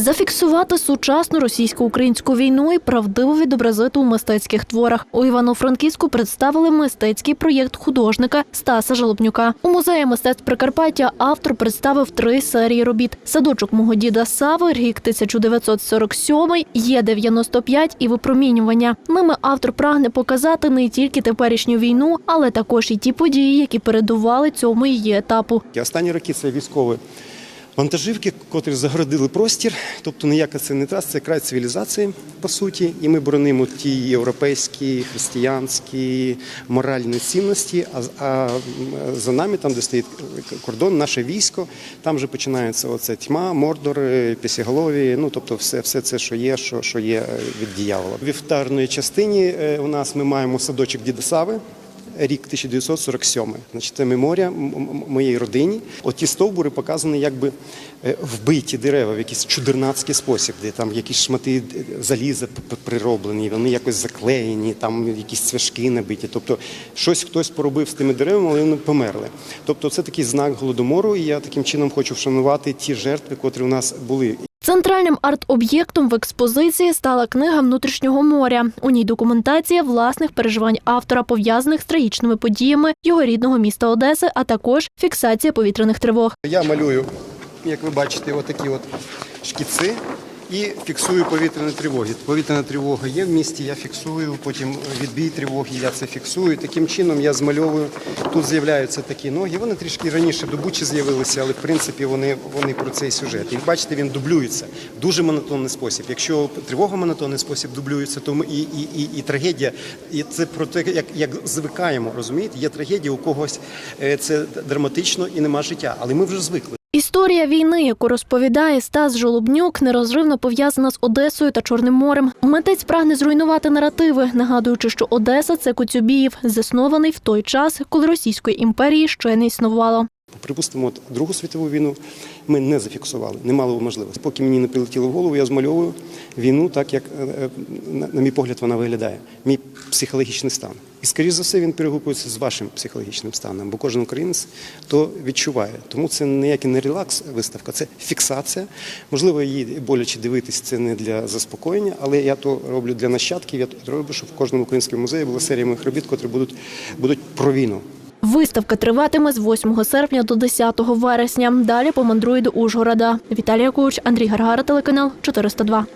Зафіксувати сучасну російсько-українську війну і правдиво відобразити у мистецьких творах. У Івано-Франківську представили мистецький проєкт художника Стаса Жалобнюка. У музеї мистецтв Прикарпаття автор представив три серії робіт: садочок мого діда Сави, рік 1947, є 95 і випромінювання. Ними автор прагне показати не тільки теперішню війну, але також і ті події, які передували цьому її етапу. Останні роки це військові вантажівки, котрі загородили простір. Тобто ніяка це не трас, це край цивілізації, по суті. І ми боронимо ті європейські, християнські, моральні цінності. А, а за нами, там, де стоїть кордон, наше військо, там вже починається оця тьма, мордор, пісіголові, ну тобто все, все це, що є, що, що є е, від диявола. В вівтарної частині е, у нас ми маємо садочок Діда Сави. Рік 1947. Значить, це меморія моєї родині. Оті стовбури показані якби е, вбиті дерева в якийсь чудернацький спосіб, де там якісь шмати заліза прироблені, вони якось заклеєні, там якісь цвяшки набиті. Тобто щось хтось поробив з тими деревами, але вони померли. Тобто це такий знак голодомору, і я таким чином хочу вшанувати ті жертви, котрі у нас були. Центральним арт-об'єктом в експозиції стала книга внутрішнього моря. У ній документація власних переживань автора, пов'язаних з трагічними подіями його рідного міста Одеси, а також фіксація повітряних тривог. Я малюю, як ви бачите, отакі от шкіци і фіксую повітряні тривоги. Повітряна тривога є в місті, я фіксую, потім відбій тривоги, я це фіксую. Таким чином я змальовую. Тут з'являються такі ноги. Вони трішки раніше до Бучі з'явилися, але в принципі вони, вони про цей сюжет. І бачите, він дублюється дуже монотонний спосіб. Якщо тривога монотонний спосіб дублюється, то і, і, і, і трагедія, і це про те, як, як звикаємо, розумієте? Є трагедія, у когось е, це драматично і нема життя, але ми вже звикли. Історія війни, яку розповідає Стас Жолобнюк, нерозривно пов'язана з Одесою та Чорним морем. Митець прагне зруйнувати наративи, нагадуючи, що Одеса це Коцюбіїв, заснований в той час, коли Російської імперії ще не існувало. Припустимо, от Другу світову війну ми не зафіксували, не мали можливості. Поки мені не прилетіло в голову, я змальовую війну так, як, е, е, на мій погляд, вона виглядає. Мій психологічний стан. І, скоріш за все, він перегукується з вашим психологічним станом, бо кожен українець то відчуває. Тому це ніякий не релакс виставка, це фіксація. Можливо, її боляче дивитись, це не для заспокоєння, але я то роблю для нащадків. Я то роблю, щоб в кожному українському музеї була серія моїх робіт, котрі будуть, будуть про війну. Виставка триватиме з 8 серпня до 10 вересня. Далі помандрує до Ужгорода. Віталія Куч, Андрій Гаргара, телеканал 402.